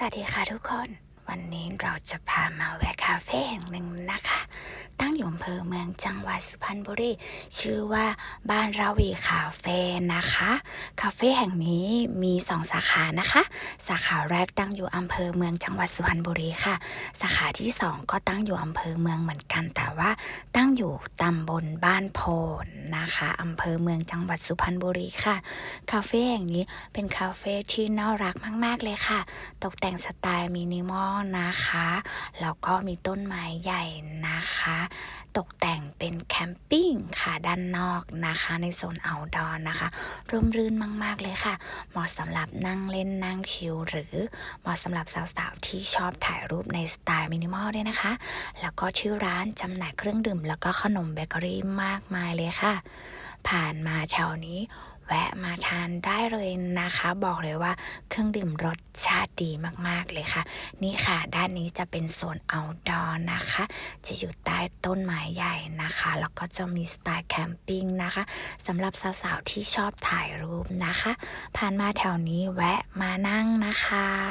สวัสดีค่ะทุกคน วันนี้เราจะพามาแวะคาเฟ่แห่งหนึ่งนะคะ อำเภอเมืองจังหวัดสุพรรณบุรี ชื่อว่าบ้านราวีคาเฟ่นะคะ คาเฟ่แห่งนี้มีสองสาขานะคะ สาขาแรกตั้งอยู่อำเภอเมืองจังหวัดสุพรรณบุรีค่ะ สาขาที่สองก็ตั้งอยู่อำเภอเมืองเหมือนกัน แต่ว่าตั้งอยู่ตำบลบ้านโพนนะคะอำเภอเมืองจังหวัดสุพรรณบุรีค่ะ คาเฟ่แห่งนี้เป็นคาเฟ่ที่น่ารักมาก ๆ เลยค่ะ ตกแต่งสไตล์มินิมอลนะคะ แล้วก็มีต้นไม้ใหญ่นะคะ ตกแต่งเป็นแคมปิ้งค่ะด้านนอกนะคะ ในโซนเอาดอนนะคะ ร่มรื่นมาก ๆ เลยค่ะ เหมาะสำหรับนั่งเล่นนั่งชิลหรือเหมาะสำหรับสาวๆ ที่ชอบถ่ายรูปในสไตล์มินิมอลด้วยนะคะ แล้วก็ชื่อร้านจำหน่ายเครื่องดื่ม แล้วก็ขนมเบเกอรี่มากมายเลยค่ะ ผ่านมาแถวนี้ แวะมาทานได้เลยนะคะ บอกเลยว่าเครื่องดื่มรสชาติดีมากๆเลยค่ะ นี่ค่ะ ด้านนี้จะเป็นโซนเอาดอร์นะคะ จะอยู่ใต้ต้นไม้ใหญ่นะคะ แล้วก็จะมีสไตล์แคมปิ้งนะคะสำหรับสาวๆที่ชอบถ่ายรูปนะคะ ผ่านมาแถวนี้แวะมานั่งนะคะ